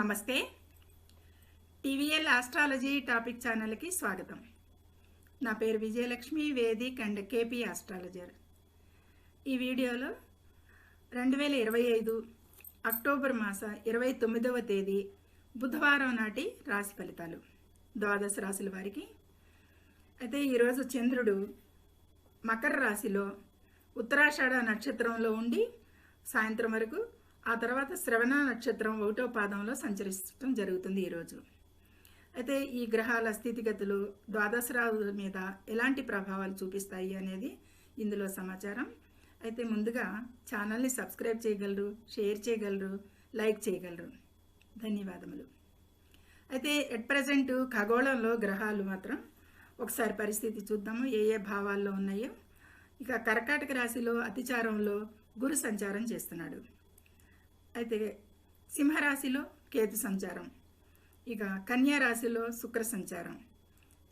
నమస్తే. TVL astrology topic ఛానల్కి స్వాగతం. నా పేరు Vijayalakshmi Vedic and KP astrologer. ఈ వీడియోలో రెండు వేల ఇరవై ఐదు అక్టోబర్ మాస ఇరవై తొమ్మిదవ తేదీ బుధవారం నాటి రాశి ఫలితాలు. ద్వాదశ రాశుల వారికి అయితే ఈరోజు చంద్రుడు మకర రాశిలో ఉత్తరాషాఢ నక్షత్రంలో ఉండి సాయంత్రం వరకు ఆ తర్వాత శ్రవణ నక్షత్రం ఒకటో పాదంలో సంచరించడం జరుగుతుంది ఈరోజు అయితే ఈ గ్రహాల స్థితిగతులు ద్వాదశరావుల మీద ఎలాంటి ప్రభావాలు చూపిస్తాయి అనేది ఇందులో సమాచారం. అయితే ముందుగా ఛానల్ని సబ్స్క్రైబ్ చేయగలరు షేర్ చేయగలరు లైక్ చేయగలరు. ధన్యవాదములు. అయితే ఎట్ ప్రజెంట్ ఖగోళంలో గ్రహాలు మాత్రం ఒకసారి పరిస్థితి చూద్దాము ఏ ఏ భావాల్లో ఉన్నాయో. ఇక కర్కాటక రాశిలో అతిచారంలో గురు సంచారం చేస్తున్నాడు. అయితే సింహరాశిలో కేతు సంచారం. ఇక కన్యారాశిలో శుక్ర సంచారం.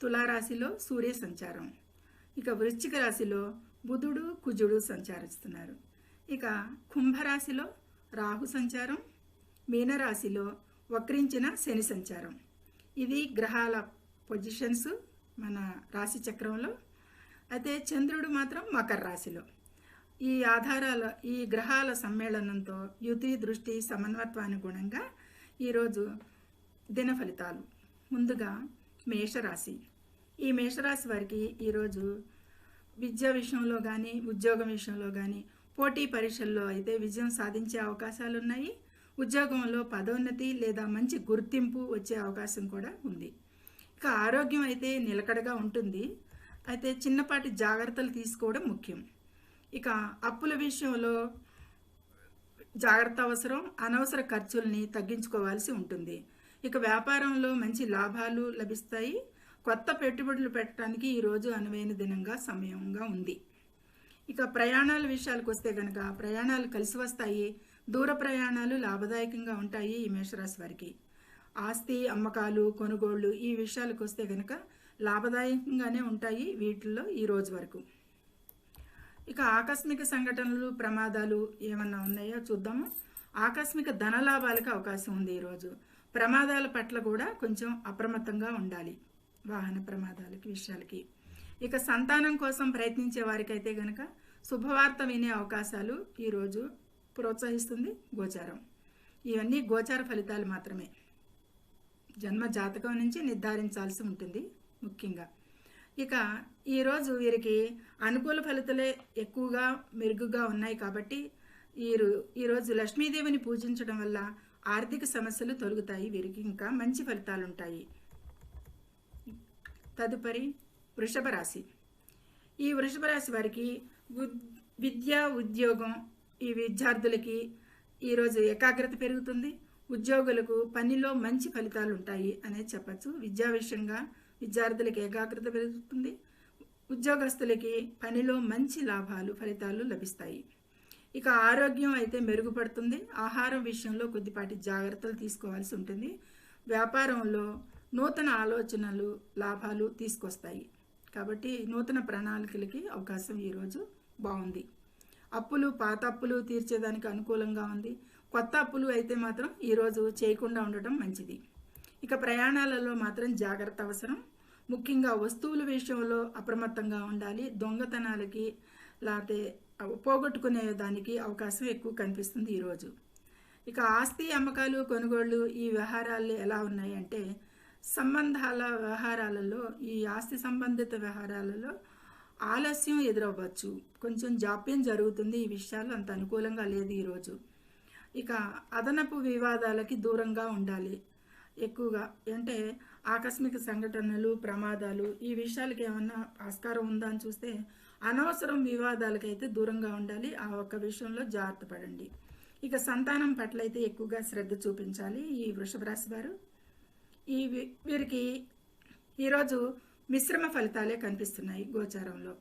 తులారాశిలో సూర్య సంచారం. ఇక వృశ్చిక రాశిలో బుధుడు కుజుడు సంచారిస్తున్నారు. ఇక కుంభరాశిలో రాహు సంచారం. మీనరాశిలో వక్రించిన శని సంచారం. ఇది గ్రహాల పొజిషన్స్ మన రాశి చక్రంలో. అయితే చంద్రుడు మాత్రం మకర రాశిలో. ఈ ఆధారాల ఈ గ్రహాల సమ్మేళనంతో యుతి దృష్టి సమన్వత్వానుగుణంగా ఈరోజు దిన ఫలితాలు. ముందుగా మేషరాశి. ఈ మేషరాశి వారికి ఈరోజు విద్యా విషయంలో కానీ ఉద్యోగం విషయంలో కానీ పోటీ పరీక్షల్లో అయితే విజయం సాధించే అవకాశాలు ఉన్నాయి ఉద్యోగంలో పదోన్నతి లేదా మంచి గుర్తింపు వచ్చే అవకాశం కూడా ఉంది. ఇక ఆరోగ్యం అయితే నిలకడగా ఉంటుంది. అయితే చిన్నపాటి జాగ్రత్తలు తీసుకోవడం ముఖ్యం. ఇక అప్పుల విషయంలో జాగ్రత్త అవసరం అనవసర ఖర్చుల్ని తగ్గించుకోవాల్సి ఉంటుంది. ఇక వ్యాపారంలో మంచి లాభాలు లభిస్తాయి. కొత్త పెట్టుబడులు పెట్టడానికి ఈరోజు అనువైన దినంగా సమయంగా ఉంది. ఇక ప్రయాణాల విషయాలకు వస్తే కనుక ప్రయాణాలు కలిసి వస్తాయి. దూర ప్రయాణాలు లాభదాయకంగా ఉంటాయి ఈ మేషరాశి వారికి. ఆస్తి అమ్మకాలు కొనుగోళ్ళు ఈ విషయాలకు వస్తే కనుక లాభదాయకంగానే ఉంటాయి వీటిల్లో ఈ రోజు వరకు. ఇక ఆకస్మిక సంఘటనలు ప్రమాదాలు ఏమన్నా ఉన్నాయో చూద్దాము. ఆకస్మిక ధన లాభాలకు అవకాశం ఉంది ఈరోజు ప్రమాదాల పట్ల కూడా కొంచెం అప్రమత్తంగా ఉండాలి వాహన ప్రమాదాలకి విషయాలకి. ఇక సంతానం కోసం ప్రయత్నించే వారికైతే గనక శుభవార్త వినే అవకాశాలు ఈరోజు ప్రోత్సహిస్తుంది గోచారం. ఇవన్నీ గోచార ఫలితాలు మాత్రమే. జన్మ జాతకం నుంచి నిర్ధారించాల్సి ఉంటుంది ముఖ్యంగా. ఇక ఈరోజు వీరికి అనుకూల ఫలితాలే ఎక్కువగా మెరుగుగా ఉన్నాయి కాబట్టి వీరు ఈరోజు లక్ష్మీదేవిని పూజించడం వల్ల ఆర్థిక సమస్యలు తొలగుతాయి. వీరికి ఇంకా మంచి ఫలితాలు ఉంటాయి తదుపరి వృషభ రాశి ఈ వృషభ రాశి వారికి ఉద్- విద్య ఉద్యోగం ఈ విద్యార్థులకి ఈరోజు ఏకాగ్రత పెరుగుతుంది. ఉద్యోగులకు పనిలో మంచి ఫలితాలు ఉంటాయి అనేది చెప్పచ్చు. విద్యా విషయంగా విద్యార్థులకు ఏకాగ్రత పెరుగుతుంది. ఉద్యోగస్తులకి పనిలో మంచి లాభాలు ఫలితాలు లభిస్తాయి. ఇక ఆరోగ్యం అయితే మెరుగుపడుతుంది. ఆహారం విషయంలో కొద్దిపాటి జాగ్రత్తలు తీసుకోవాల్సి ఉంటుంది. వ్యాపారంలో నూతన ఆలోచనలు లాభాలు తీసుకొస్తాయి. కాబట్టి నూతన ప్రణాళికలకి అవకాశం ఈరోజు బాగుంది. అప్పులు పాత అప్పులు తీర్చేదానికి అనుకూలంగా ఉంది. కొత్త అప్పులు అయితే మాత్రం ఈరోజు చేయకుండా ఉండటం మంచిది. ఇక ప్రయాణాలలో మాత్రం జాగ్రత్త అవసరం. ముఖ్యంగా వస్తువుల విషయంలో అప్రమత్తంగా ఉండాలి. దొంగతనాలకి లేకపోతే పోగొట్టుకునే దానికి అవకాశం ఎక్కువ కనిపిస్తుంది ఈరోజు. ఇక ఆస్తి అమ్మకాలు కొనుగోళ్ళు ఈ వ్యవహారాలు ఎలా ఉన్నాయంటే సంబంధాల వ్యవహారాలలో ఈ ఆస్తి సంబంధిత వ్యవహారాలలో ఆలస్యం ఎదురవ్వచ్చు. కొంచెం జాప్యం జరుగుతుంది ఈ విషయాలు అంత అనుకూలంగా లేదు ఈరోజు. ఇక అదనపు వివాదాలకి దూరంగా ఉండాలి. ఎక్కువగా. అంటే ఆకస్మిక సంఘటనలు ప్రమాదాలు ఈ విషయాలకి ఏమన్నా ఆస్కారం ఉందా అని చూస్తే అనవసరం వివాదాలకైతే దూరంగా ఉండాలి. ఆ ఒక్క విషయంలో జాగ్రత్త పడండి. ఇక సంతానం పట్ల అయితే ఎక్కువగా శ్రద్ధ చూపించాలి. ఈ వృషభ రాశి వారు. ఈ వీరికి ఈరోజు మిశ్రమ ఫలితాలే కనిపిస్తున్నాయి గోచారంలో.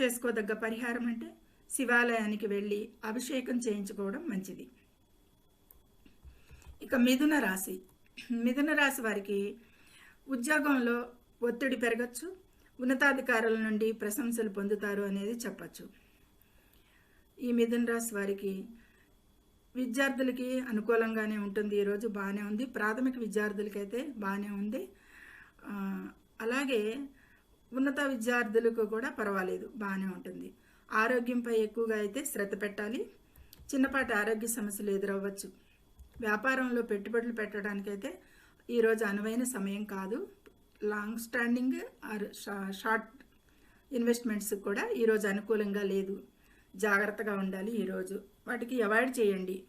చేసుకోదగ్గ పరిహారం అంటే శివాలయానికి వెళ్ళి అభిషేకం చేయించుకోవడం మంచిది. ఇక మిథున రాశి. మిథున రాశి వారికి ఉద్యోగంలో ఒత్తిడి పెరగచ్చు ఉన్నతాధికారుల నుండి ప్రశంసలు పొందుతారు అనేది చెప్పచ్చు. ఈ మిథున రాశి వారికి విద్యార్థులకి అనుకూలంగానే ఉంటుంది. ఈరోజు బాగానే ఉంది. ప్రాథమిక విద్యార్థులకైతే బాగానే ఉంది. అలాగే ఉన్నత విద్యార్థులకు కూడా పర్వాలేదు. బాగానే ఉంటుంది. ఆరోగ్యంపై ఎక్కువగా అయితే శ్రద్ధ పెట్టాలి. చిన్నపాటి ఆరోగ్య సమస్యలు ఎదురవ్వచ్చు. వ్యాపారంలో పెట్టుబడులు పెట్టడానికైతే ఈరోజు అనువైన సమయం కాదు. Long standing or sha- short investments కూడా ఈరోజు అనుకూలంగా లేదు. జాగ్రత్తగా ఉండాలి ఈరోజు వాటికి అవాయిడ్ చేయండి.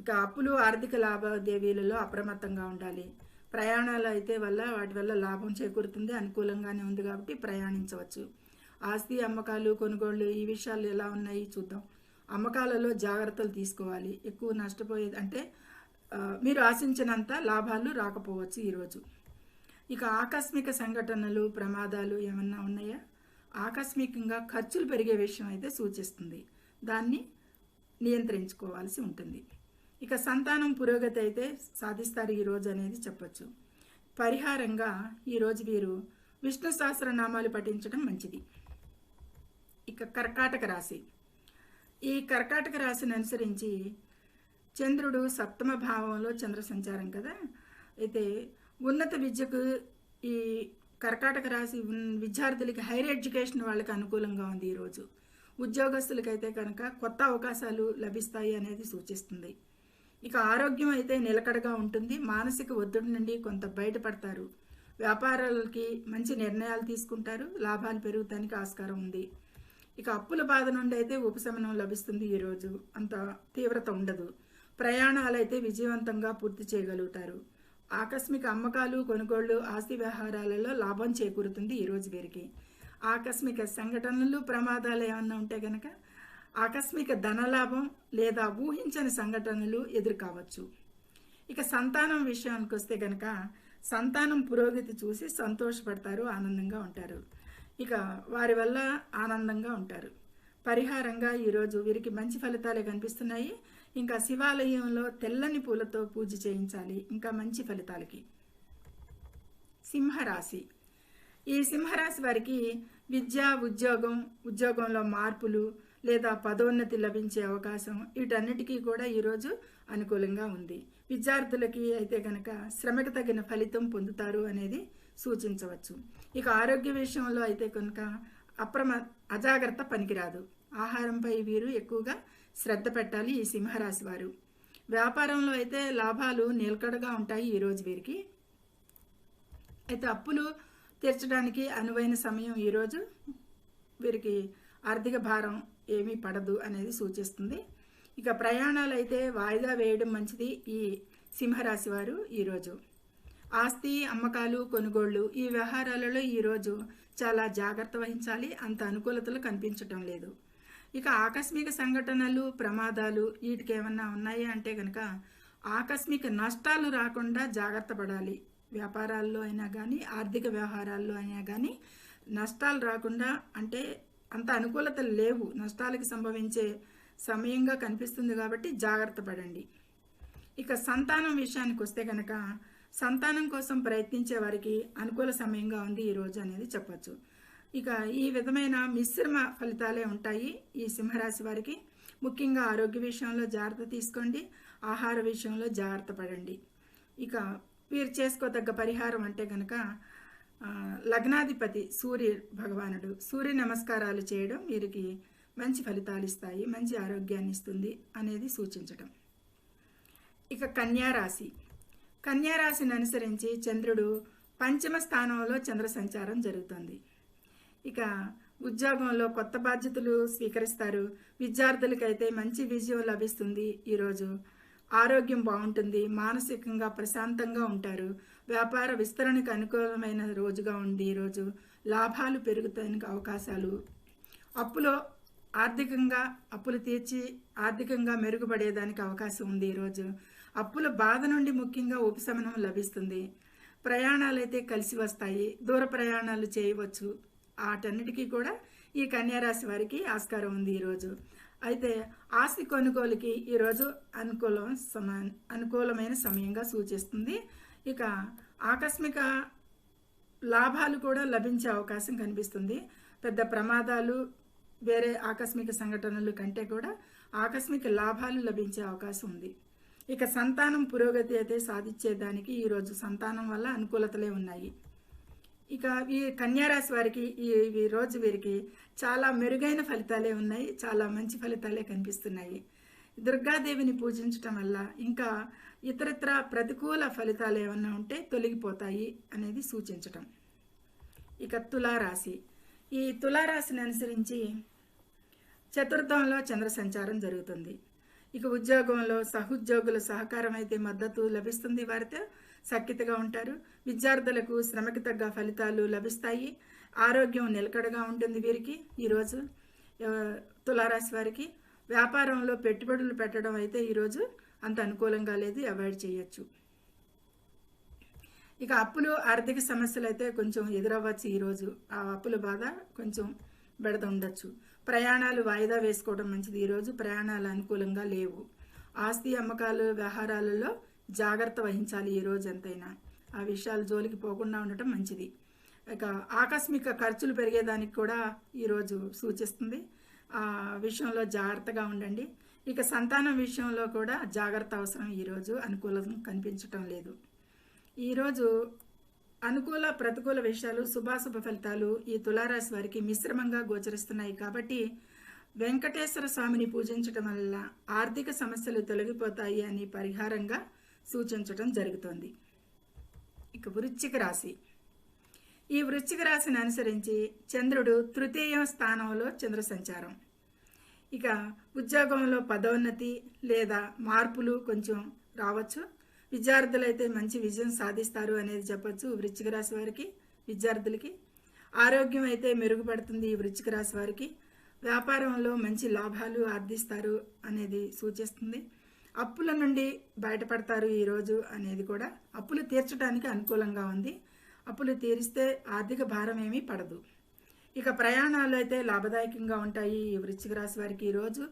ఇక అప్పులు ఆర్థిక లావాదేవీలలో అప్రమత్తంగా ఉండాలి. ప్రయాణాలు అయితే వల్ల వాటి వల్ల లాభం చేకూరుతుంది అనుకూలంగానే ఉంది కాబట్టి ప్రయాణించవచ్చు. ఆస్తి అమ్మకాలు కొనుగోళ్ళు ఈ విషయాలు ఎలా ఉన్నాయి చూద్దాం. అమ్మకాలలో జాగ్రత్తలు తీసుకోవాలి. ఎక్కువ నష్టపోయేది అంటే మీరు ఆశించినంత లాభాలు రాకపోవచ్చు ఈరోజు ఇక ఆకస్మిక సంఘటనలు ప్రమాదాలు ఏమన్నా ఉన్నాయా? ఆకస్మికంగా ఖర్చులు పెరిగే విషయం అయితే సూచిస్తుంది. దాన్ని నియంత్రించుకోవాల్సి ఉంటుంది. ఇక సంతానం పురోగతి అయితే సాధిస్తారు ఈరోజు అనేది చెప్పచ్చు. పరిహారంగా ఈరోజు వీరు విష్ణు సహస్రనామాలు పఠించడం మంచిది. ఇక కర్కాటక రాశి. ఈ కర్కాటక రాశిని అనుసరించి చంద్రుడు సప్తమ భావంలో చంద్ర సంచారం కదా? అయితే ఉన్నత విద్యకు ఈ కర్కాటక రాశి విద్యార్థులకి హైయర్ ఎడ్యుకేషన్ వాళ్ళకి అనుకూలంగా ఉంది ఈరోజు. ఉద్యోగస్తులకైతే కనుక కొత్త అవకాశాలు లభిస్తాయి అనేది సూచిస్తుంది. ఇక ఆరోగ్యం అయితే నిలకడగా ఉంటుంది. మానసిక ఒత్తిడి నుండి కొంత బయటపడతారు. వ్యాపారాలకి మంచి నిర్ణయాలు తీసుకుంటారు. లాభాలు పెరుగుతానికి ఆస్కారం ఉంది. ఇక అప్పుల బాధ నుండి అయితే ఉపశమనం లభిస్తుంది ఈరోజు అంత తీవ్రత ఉండదు. ప్రయాణాలు అయితే విజయవంతంగా పూర్తి చేయగలుగుతారు. ఆకస్మిక అమ్మకాలు కొనుగోళ్ళు ఆస్తి వ్యవహారాలలో లాభం చేకూరుతుంది ఈరోజు వీరికి. ఆకస్మిక సంఘటనలు ప్రమాదాలు ఏమన్నా ఉంటే గనక ఆకస్మిక ధనలాభం లేదా ఊహించని సంఘటనలు ఎదురు కావచ్చు ఇక సంతానం విషయానికి వస్తే గనక సంతానం పురోగతి చూసి సంతోషపడతారు ఆనందంగా ఉంటారు. ఇక వారి వల్ల ఆనందంగా ఉంటారు. పరిహారంగా ఈరోజు వీరికి మంచి ఫలితాలే కనిపిస్తున్నాయి. ఇంకా శివాలయంలో తెల్లని పూలతో పూజ చేయించాలి. ఇంకా మంచి ఫలితాలకి. సింహరాశి. ఈ సింహరాశి వారికి విద్య ఉద్యోగం ఉద్యోగంలో మార్పులు లేదా పదోన్నతి లభించే అవకాశం వీటన్నిటికీ కూడా ఈరోజు అనుకూలంగా ఉంది. విద్యార్థులకి అయితే కనుక శ్రమకు తగిన ఫలితం పొందుతారు అనేది సూచించవచ్చు. ఇక ఆరోగ్య విషయంలో అయితే కనుక అప్రమ అజాగ్రత్త పనికిరాదు. ఆహారంపై వీరు ఎక్కువగా శ్రద్ధ పెట్టాలి ఈ సింహరాశి వారు. వ్యాపారంలో అయితే లాభాలు నిలకడగా ఉంటాయి ఈరోజు వీరికి. అయితే అప్పులు తీర్చడానికి అనువైన సమయం ఈరోజు వీరికి ఆర్థిక భారం ఏమీ పడదు అనేది సూచిస్తుంది. ఇక ప్రయాణాలు అయితే వాయిదా వేయడం మంచిది ఈ సింహరాశి వారు ఈరోజు ఆస్తి అమ్మకాలు కొనుగోళ్ళు ఈ వ్యవహారాలలో ఈరోజు చాలా జాగ్రత్త వహించాలి. అంత అనుకూలతలు కనిపించటం లేదు. ఇక ఆకస్మిక సంఘటనలు ప్రమాదాలు వీటికి ఏమన్నా ఉన్నాయా అంటే కనుక ఆకస్మిక నష్టాలు రాకుండా జాగ్రత్త పడాలి. వ్యాపారాల్లో అయినా కానీ ఆర్థిక వ్యవహారాల్లో అయినా కానీ నష్టాలు రాకుండా అంటే అంత అనుకూలతలు లేవు. నష్టాలకు సంభవించే సమయంగా కనిపిస్తుంది కాబట్టి జాగ్రత్త పడండి. ఇక సంతానం విషయానికి వస్తే కనుక సంతానం కోసం ప్రయత్నించే వారికి అనుకూల సమయంగా ఉంది ఈ రోజు అనేది చెప్పొచ్చు. ఇక ఈ విధమైన మిశ్రమ ఫలితాలే ఉంటాయి ఈ సింహరాశి వారికి. ముఖ్యంగా ఆరోగ్య విషయంలో జాగ్రత్త తీసుకోండి. ఆహార విషయంలో జాగ్రత్త పడండి. ఇక వీరు చేసుకోదగ్గ పరిహారం అంటే కనుక లగ్నాధిపతి సూర్య భగవానుడు సూర్య నమస్కారాలు చేయడం వీరికి మంచి ఫలితాలు ఇస్తాయి మంచి ఆరోగ్యాన్ని ఇస్తుంది అనేది సూచించటం. ఇక కన్యా కన్యారాశిని అనుసరించి చంద్రుడు పంచమ స్థానంలో చంద్ర సంచారం జరుగుతుంది. ఇక ఉద్యోగంలో కొత్త బాధ్యతలు స్వీకరిస్తారు. విద్యార్థులకైతే మంచి విజయం లభిస్తుంది. ఈరోజు ఆరోగ్యం బాగుంటుంది. మానసికంగా ప్రశాంతంగా ఉంటారు. వ్యాపార విస్తరణకు అనుకూలమైన రోజుగా ఉంది. ఈరోజు లాభాలు పెరుగుతానికి అవకాశాలు. అప్పులో ఆర్థికంగా అప్పులు తీర్చి ఆర్థికంగా మెరుగుపడేదానికి అవకాశం ఉంది. ఈరోజు అప్పుల బాధ నుండి ముఖ్యంగా ఉపశమనం లభిస్తుంది. ప్రయాణాలైతే కలిసి వస్తాయి. దూర ప్రయాణాలు చేయవచ్చు. వాటన్నిటికీ కూడా ఈ కన్యారాశి వారికి ఆస్కారం ఉంది ఈరోజు. అయితే ఆస్తి కొనుగోలుకి ఈరోజు అనుకూలం సమ అనుకూలమైన సమయంగా సూచిస్తుంది. ఇక ఆకస్మిక లాభాలు కూడా లభించే అవకాశం కనిపిస్తుంది. పెద్ద ప్రమాదాలు వేరే ఆకస్మిక సంఘటనలు కంటే కూడా ఆకస్మిక లాభాలు లభించే అవకాశం ఉంది. ఇక సంతానం పురోగతి అయితే సాధించేదానికి ఈరోజు సంతానం వల్ల అనుకూలతలే ఉన్నాయి. ఇక ఈ కన్యారాశి వారికి ఈ రోజు వీరికి చాలా మెరుగైన ఫలితాలే ఉన్నాయి. చాలా మంచి ఫలితాలే కనిపిస్తున్నాయి. దుర్గాదేవిని పూజించటం వల్ల ఇంకా ఇతరత్ర ప్రతికూల ఫలితాలు ఏమన్నా ఉంటే తొలగిపోతాయి అనేది సూచించటం. ఇక తులారాశి. ఈ తులారాశిని అనుసరించి చతుర్థంలో చంద్ర సంచారం జరుగుతుంది. ఇక ఉద్యోగంలో సహోద్యోగుల సహకారం అయితే మద్దతు లభిస్తుంది వారితో. సఖ్యతగా ఉంటారు. విద్యార్థులకు శ్రమకి తగ్గ ఫలితాలు లభిస్తాయి. ఆరోగ్యం నిలకడగా ఉంటుంది వీరికి. ఈరోజు తులారాశి వారికి వ్యాపారంలో పెట్టుబడులు పెట్టడం అయితే ఈరోజు అంత అనుకూలంగా లేదు. అవాయిడ్ చేయొచ్చు. ఇక అప్పులు ఆర్థిక సమస్యలు అయితే కొంచెం ఎదురవ్వచ్చు. ఈరోజు ఆ అప్పుల బాధ కొంచెం బెడద ఉండొచ్చు. ప్రయాణాలు వాయిదా వేసుకోవడం మంచిది. ఈరోజు ప్రయాణాలు అనుకూలంగా లేవు. ఆస్తి అమ్మకాలు వ్యవహారాలలో జాగ్రత్త వహించాలి ఈ రోజు ఎంతైనా. ఆ విషయాలు జోలికి పోకుండా ఉండటం మంచిది. ఇక ఆకస్మిక ఖర్చులు పెరిగేదానికి కూడా ఈరోజు సూచిస్తుంది. ఆ విషయంలో జాగ్రత్తగా ఉండండి. ఇక సంతానం విషయంలో కూడా జాగ్రత్త అవసరం ఈరోజు అనుకూలం కనిపించటం లేదు. ఈరోజు అనుకూల ప్రతికూల విషయాలు శుభాశుభ ఫలితాలు ఈ తులారాశి వారికి మిశ్రమంగా గోచరిస్తున్నాయి కాబట్టి వెంకటేశ్వర స్వామిని పూజించటం వల్ల ఆర్థిక సమస్యలు తొలగిపోతాయి అని పరిహారంగా సూచించటం జరుగుతోంది. ఇక వృశ్చిక రాశి. ఈ వృశ్చిక రాశిని అనుసరించి చంద్రుడు తృతీయ స్థానంలో చంద్ర సంచారం. ఇక ఉద్యోగంలో పదోన్నతి లేదా మార్పులు కొంచెం రావచ్చు. విద్యార్థులైతే మంచి విజయం సాధిస్తారు అనేది చెప్పచ్చు వృశ్చిక రాశి వారికి విద్యార్థులకి. ఆరోగ్యం అయితే మెరుగుపడుతుంది ఈ వృశ్చిక రాశి వారికి. వ్యాపారంలో మంచి లాభాలు ఆర్దిస్తారు అనేది సూచిస్తుంది. అప్పుల నుండి బయటపడతారు ఈరోజు అనేది కూడా. అప్పులు తీర్చడానికి అనుకూలంగా ఉంది. అప్పులు తీరిస్తే ఆర్థిక భారం ఏమీ పడదు. ఇక ప్రయాణాలు అయితే లాభదాయకంగా ఉంటాయి ఈ వృశ్చిక రాశి వారికి ఈరోజు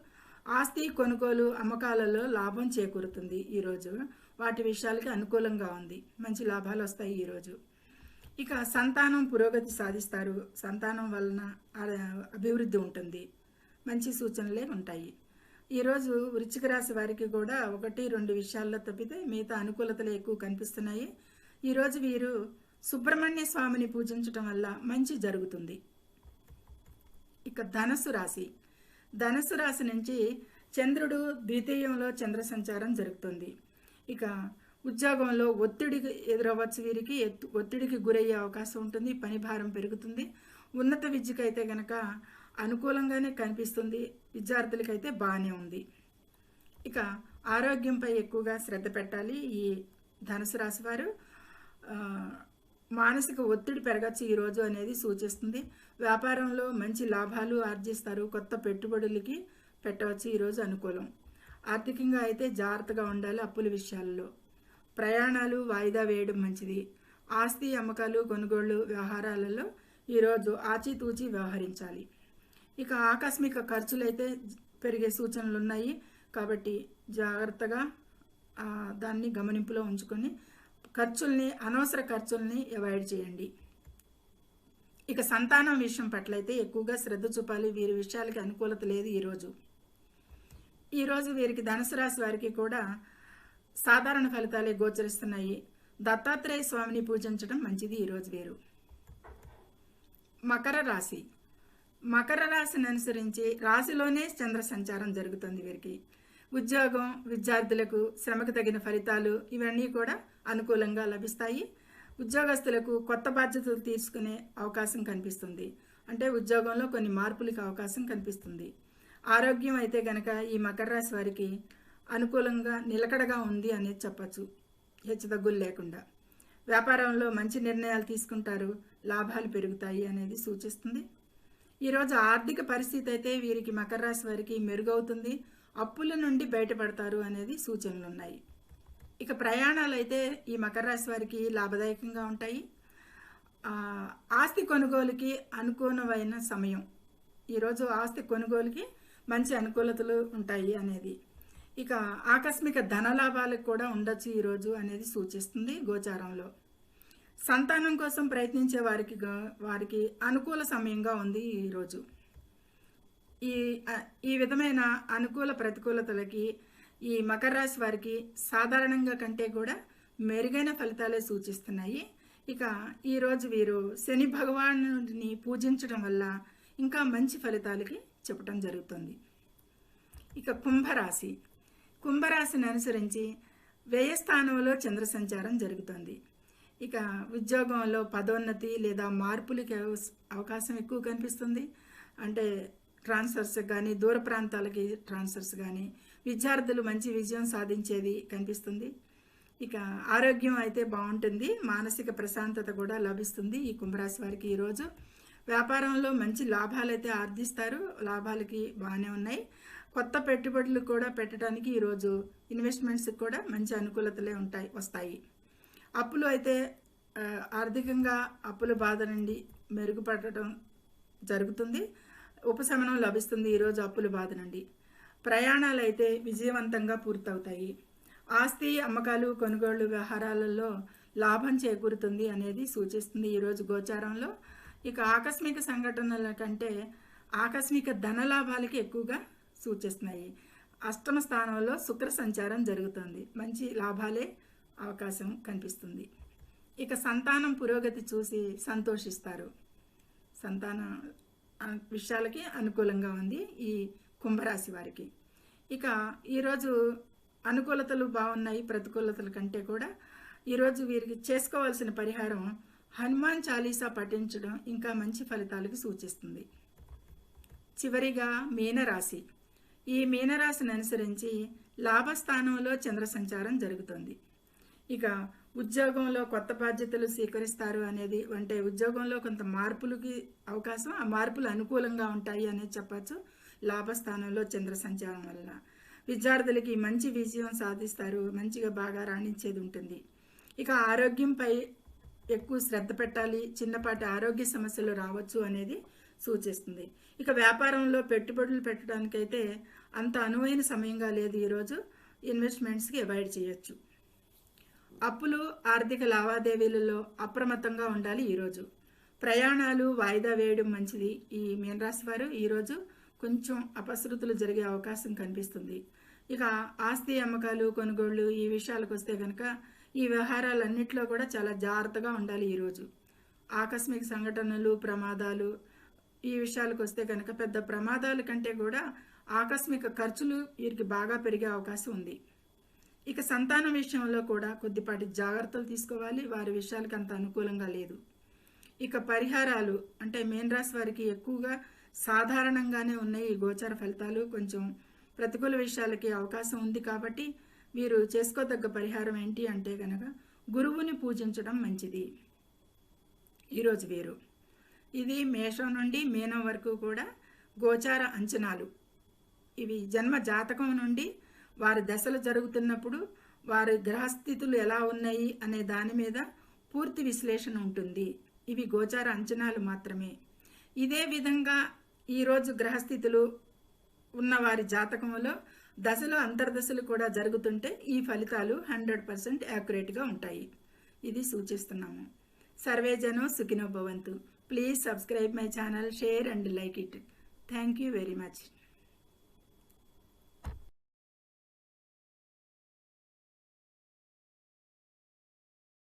ఆస్తి కొనుగోలు అమ్మకాలలో లాభం చేకూరుతుంది ఈరోజు వాటి విషయాలకి అనుకూలంగా ఉంది. మంచి లాభాలు వస్తాయి ఈరోజు ఇక సంతానం పురోగతి సాధిస్తారు. సంతానం వలన అభివృద్ధి ఉంటుంది. మంచి సూచనలే ఉంటాయి. ఈరోజు వృచ్చిక రాశి వారికి కూడా ఒకటి రెండు విషయాల్లో తప్పితే మిగతా అనుకూలతలు ఎక్కువ కనిపిస్తున్నాయి. ఈరోజు వీరు సుబ్రహ్మణ్య స్వామిని పూజించటం వల్ల మంచి జరుగుతుంది. ఇక ధనస్సు రాశి. ధనస్సు రాశి నుంచి చంద్రుడు ద్వితీయంలో చంద్ర సంచారం జరుగుతుంది. ఇక ఉద్యోగంలో ఒత్తిడికి ఎదురవ్వచ్చు వీరికి ఎత్తు- ఒత్తిడికి గురయ్యే అవకాశం ఉంటుంది పని భారం పెరుగుతుంది. ఉన్నత విద్యకైతే గనక అనుకూలంగానే కనిపిస్తుంది. విద్యార్థులకైతే బాగానే ఉంది. ఇక ఆరోగ్యంపై ఎక్కువగా శ్రద్ధ పెట్టాలి ఈ ధనుసు రాశి వారు. మానసిక ఒత్తిడి పెరగచ్చు ఈరోజు అనేది సూచిస్తుంది. వ్యాపారంలో మంచి లాభాలు ఆర్జిస్తారు. కొత్త పెట్టుబడులకి పెట్టవచ్చు. ఈరోజు అనుకూలం. ఆర్థికంగా అయితే జాగ్రత్తగా ఉండాలి అప్పుల విషయాల్లో. ప్రయాణాలు వాయిదా వేయడం మంచిది. ఆస్తి అమ్మకాలు కొనుగోళ్ళు వ్యవహారాలలో ఈరోజు ఆచితూచి వ్యవహరించాలి. ఇక ఆకస్మిక ఖర్చులైతే పెరిగే సూచనలు ఉన్నాయి కాబట్టి జాగ్రత్తగా దాన్ని గమనింపులో ఉంచుకొని ఖర్చుల్ని అనవసర ఖర్చుల్ని అవాయిడ్ చేయండి. ఇక సంతానం విషయం పట్లయితే ఎక్కువగా శ్రద్ధ చూపాలి. వీరి విషయాలకి అనుకూలత లేదు ఈరోజు. ఈరోజు వీరికి ధనుసు రాశి వారికి కూడా సాధారణ ఫలితాలే గోచరిస్తున్నాయి. దత్తాత్రేయ స్వామిని పూజించడం మంచిది ఈరోజు వీరు. మకర రాశి. మకర రాశిని అనుసరించి రాశిలోనే చంద్ర సంచారం జరుగుతుంది వీరికి. ఉద్యోగం విద్యార్థులకు శ్రమకు తగిన ఫలితాలు ఇవన్నీ కూడా అనుకూలంగా లభిస్తాయి. ఉద్యోగస్తులకు కొత్త బాధ్యతలు తీసుకునే అవకాశం కనిపిస్తుంది. అంటే ఉద్యోగంలో కొన్ని మార్పులకు అవకాశం కనిపిస్తుంది. ఆరోగ్యం అయితే గనక ఈ మకర రాశి వారికి అనుకూలంగా నిలకడగా ఉంది అనేది చెప్పచ్చు. హెచ్చుతగ్గులు లేకుండా. వ్యాపారంలో మంచి నిర్ణయాలు తీసుకుంటారు. లాభాలు పెరుగుతాయి అనేది సూచిస్తుంది. ఈరోజు ఆర్థిక పరిస్థితి అయితే వీరికి మకర రాశి వారికి మెరుగవుతుంది. అప్పుల నుండి బయటపడతారు అనేది సూచనలు ఉన్నాయి. ఇక ప్రయాణాలు అయితే ఈ మకర రాశి వారికి లాభదాయకంగా ఉంటాయి. ఆస్తి కొనుగోలుకి అనుకూలమైన సమయం. ఈరోజు ఆస్తి కొనుగోలుకి మంచి అనుకూలతలు ఉంటాయి అనేది. ఇక ఆకస్మిక ధనలాభాలకు కూడా ఉండొచ్చు ఈరోజు అనేది సూచిస్తుంది గోచారంలో. సంతానం కోసం ప్రయత్నించే వారికి వారికి అనుకూల సమయంగా ఉంది ఈరోజు ఈ ఈ విధమైన అనుకూల ప్రతికూలతలకి ఈ మకర రాశి వారికి సాధారణంగా కంటే కూడా మెరుగైన ఫలితాలే సూచిస్తున్నాయి. ఇక ఈరోజు వీరు శని భగవానుడిని పూజించడం వల్ల ఇంకా మంచి ఫలితాలకి చెప్పటం జరుగుతుంది. ఇక కుంభరాశి. కుంభరాశిని అనుసరించి వ్యయ స్థానంలో చంద్ర సంచారం జరుగుతుంది. ఇక ఉద్యోగంలో పదోన్నతి లేదా మార్పులకి అవకాశం ఎక్కువ కనిపిస్తుంది. అంటే ట్రాన్స్ఫర్స్ కానీ దూర ప్రాంతాలకి ట్రాన్స్ఫర్స్ కానీ విద్యార్థులు మంచి విజయం సాధించేది కనిపిస్తుంది. ఇక ఆరోగ్యం అయితే బాగుంటుంది. మానసిక ప్రశాంతత కూడా లభిస్తుంది ఈ కుంభరాశి వారికి ఈరోజు. వ్యాపారంలో మంచి లాభాలు అయితే ఆర్జిస్తారు. లాభాలకి బాగానే ఉన్నాయి. కొత్త పెట్టుబడులు కూడా పెట్టడానికి ఈరోజు ఇన్వెస్ట్మెంట్స్కి కూడా మంచి అనుకూలతలే ఉంటాయి వస్తాయి. అప్పులు అయితే ఆర్థికంగా అప్పుల బాధ నుండి మెరుగుపడటం జరుగుతుంది. ఉపశమనం లభిస్తుంది ఈరోజు అప్పుల బాధ నుండి. ప్రయాణాలు అయితే విజయవంతంగా పూర్తవుతాయి. ఆస్తి అమ్మకాలు కొనుగోళ్ళు వ్యవహారాలలో లాభం చేకూరుతుంది అనేది సూచిస్తుంది ఈరోజు గోచారంలో. ఇక ఆకస్మిక సంఘటనల కంటే ఆకస్మిక ధన లాభాలకి ఎక్కువగా సూచిస్తున్నాయి. అష్టమ స్థానంలో శుక్ర సంచారం జరుగుతుంది. మంచి లాభాలే అవకాశం కనిపిస్తుంది. ఇక సంతానం పురోగతి చూసి సంతోషిస్తారు. సంతాన విషయాలకి అనుకూలంగా ఉంది ఈ కుంభరాశి వారికి. ఇక ఈరోజు అనుకూలతలు బాగున్నాయి ప్రతికూలతల కంటే కూడా ఈరోజు వీరికి చేసుకోవాల్సిన పరిహారం హనుమాన్ చాలీసా పఠించడం ఇంకా మంచి ఫలితాలకు సూచిస్తుంది. చివరిగా మీనరాశి. ఈ మీనరాశిని అనుసరించి లాభస్థానంలో చంద్ర సంచారం జరుగుతుంది. ఇక ఉద్యోగంలో కొత్త బాధ్యతలు స్వీకరిస్తారు అనేది అంటే ఉద్యోగంలో కొంత మార్పులకి అవకాశం ఆ మార్పులు అనుకూలంగా ఉంటాయి అనేది చెప్పచ్చు. లాభస్థానంలో చంద్ర సంచారం వల్ల. విద్యార్థులకి మంచి విజయం సాధిస్తారు మంచిగా బాగా రాణించేది ఉంటుంది. ఇక ఆరోగ్యంపై ఎక్కువ శ్రద్ధ పెట్టాలి చిన్నపాటి ఆరోగ్య సమస్యలు రావచ్చు అనేది సూచిస్తుంది. ఇక వ్యాపారంలో పెట్టుబడులు పెట్టడానికైతే అంత అనువైన సమయంగా లేదు ఈరోజు ఇన్వెస్ట్మెంట్స్కి అవాయిడ్ చేయొచ్చు. అప్పులు ఆర్థిక లావాదేవీలలో అప్రమత్తంగా ఉండాలి ఈరోజు ప్రయాణాలు వాయిదా వేయడం మంచిది. ఈ మీనరాశి వారు ఈరోజు కొంచెం అపశృతులు జరిగే అవకాశం కనిపిస్తుంది. ఇక ఆస్తి అమ్మకాలు కొనుగోళ్ళు ఈ విషయాలకు వస్తే కనుక ఈ వ్యవహారాలన్నింటిలో కూడా చాలా జాగ్రత్తగా ఉండాలి ఈరోజు. ఆకస్మిక సంఘటనలు ప్రమాదాలు ఈ విషయాలకు వస్తే కనుక పెద్ద ప్రమాదాల కంటే కూడా ఆకస్మిక ఖర్చులు వీరికి బాగా పెరిగే అవకాశం ఉంది. ఇక సంతానం విషయంలో కూడా కొద్దిపాటి జాగ్రత్తలు తీసుకోవాలి. వారి విషయాలకు అంత అనుకూలంగా లేదు. ఇక పరిహారాలు అంటే మేన్ రాశి వారికి ఎక్కువగా సాధారణంగానే ఉన్నాయి ఈ గోచర ఫలితాలు. కొంచెం ప్రతికూల విషయాలకి అవకాశం ఉంది కాబట్టి వీరు చేసుకోదగ్గ పరిహారం ఏంటి అంటే కనుక గురువుని పూజించడం మంచిది. ఈరోజు వేరు. ఇది మేషం నుండి మీనం వరకు కూడా గోచార అంచనాలు. ఇవి జన్మ జాతకం నుండి వారి దశలు జరుగుతున్నప్పుడు వారి గ్రహస్థితులు ఎలా ఉన్నాయి అనే దాని మీద పూర్తి విశ్లేషణ ఉంటుంది. ఇవి గోచార అంచనాలు మాత్రమే. ఇదే విధంగా ఈరోజు గ్రహస్థితులు ఉన్న వారి జాతకంలో దశలు అంతర్దశలు కూడా జరుగుతుంటే ఈ ఫలితాలు హండ్రెడ్ పర్సెంట్ యాక్యురేట్గా ఉంటాయి. ఇది సూచిస్తున్నాము. సర్వేజనో సుఖినో భవంతు. Please subscribe my channel share and like it. Thank you very much.